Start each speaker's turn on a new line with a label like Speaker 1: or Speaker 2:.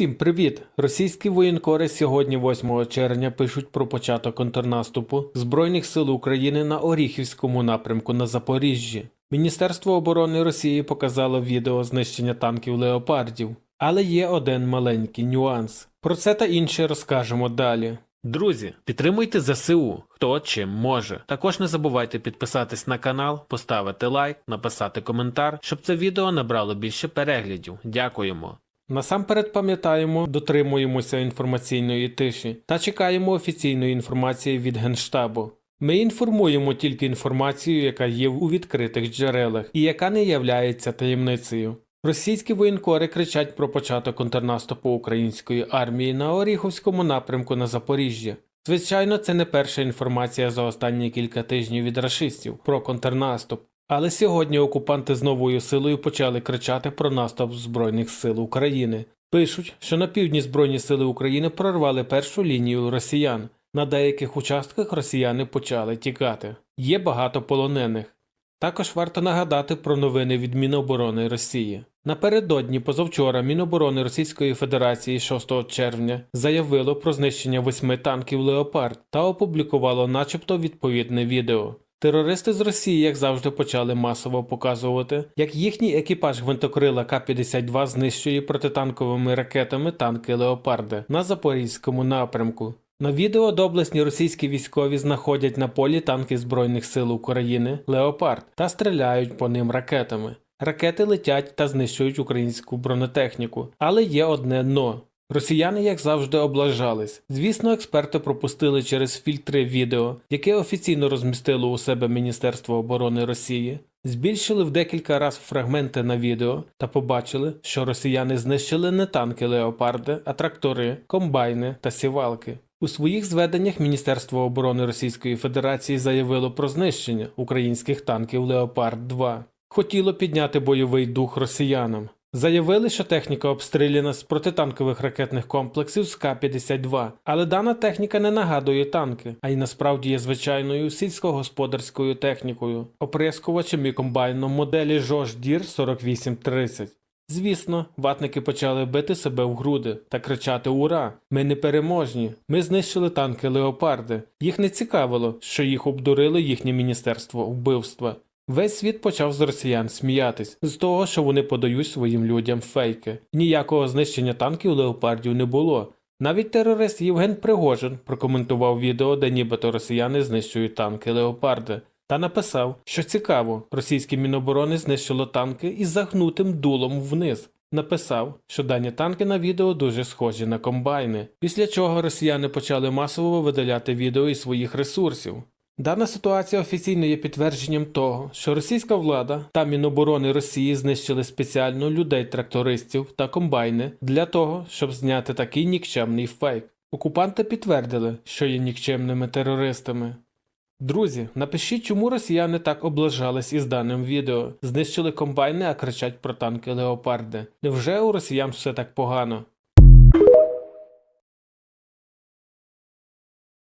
Speaker 1: Всім привіт! Російські воєнкори сьогодні, 8 червня, пишуть про початок контрнаступу Збройних сил України на Оріхівському напрямку на Запоріжжі. Міністерство оборони Росії показало відео знищення танків леопардів, але є один маленький нюанс. Про це та інше розкажемо далі. Друзі, підтримуйте ЗСУ, хто чим може. Також не забувайте підписатись на канал, поставити лайк, написати коментар, щоб це відео набрало більше переглядів. Дякуємо. Насамперед пам'ятаємо, дотримуємося інформаційної тиші та чекаємо офіційної інформації від Генштабу. Ми інформуємо тільки інформацію, яка є у відкритих джерелах і яка не являється таємницею. Російські воєнкори кричать про початок контрнаступу української армії на Оріховському напрямку на Запоріжжя. Звичайно, це не перша інформація за останні кілька тижнів від рашистів про контрнаступ. Але сьогодні окупанти з новою силою почали кричати про наступ Збройних сил України. Пишуть, що на півдні Збройні сили України прорвали першу лінію росіян. На деяких участках росіяни почали тікати. Є багато полонених. Також варто нагадати про новини від Міноборони Росії. Напередодні позавчора Міноборони Російської Федерації 6 червня заявило про знищення восьми танків Леопард та опублікувало начебто відповідне відео. Терористи з Росії, як завжди, почали масово показувати, як їхній екіпаж гвинтокрила К-52 знищує протитанковими ракетами танки Леопарди на запорізькому напрямку. На відео доблесні російські військові знаходять на полі танки Збройних сил України Леопард та стріляють по ним ракетами. Ракети летять та знищують українську бронетехніку, але є одне но. Росіяни, як завжди, облажались. Звісно, експерти пропустили через фільтри відео, яке офіційно розмістило у себе Міністерство оборони Росії, збільшили в декілька разів фрагменти на відео та побачили, що росіяни знищили не танки Леопарди, а трактори, комбайни та сівалки. У своїх зведеннях Міністерство оборони Російської Федерації заявило про знищення українських танків Леопард 2 Хотіло підняти бойовий дух росіянам. Заявили, що техніка обстріляна з протитанкових ракетних комплексів з К-52, але дана техніка не нагадує танки, а й насправді є звичайною сільськогосподарською технікою, оприскувачем і комбайном моделі Жош Дір 4830. Звісно, ватники почали бити себе в груди та кричати Ура! Ми не переможні! Ми знищили танки Леопарди. Їх не цікавило, що їх обдурили їхнє міністерство вбивства. Весь світ почав з росіян сміятись з того, що вони подають своїм людям фейки. Ніякого знищення танків леопардів не було. Навіть терорист Євген Пригожин прокоментував відео, де нібито росіяни знищують танки леопарди, та написав, що цікаво, російське міноборони знищило танки із загнутим дулом вниз. Написав, що дані танки на відео дуже схожі на комбайни, після чого росіяни почали масово видаляти відео із своїх ресурсів. Дана ситуація офіційно є підтвердженням того, що російська влада та Міноборони Росії знищили спеціально людей-трактористів та комбайни для того, щоб зняти такий нікчемний фейк. Окупанти підтвердили, що є нікчемними терористами. Друзі, напишіть, чому росіяни так облажались із даним відео, знищили комбайни, а кричать про танки леопарди. Невже у росіян все так погано?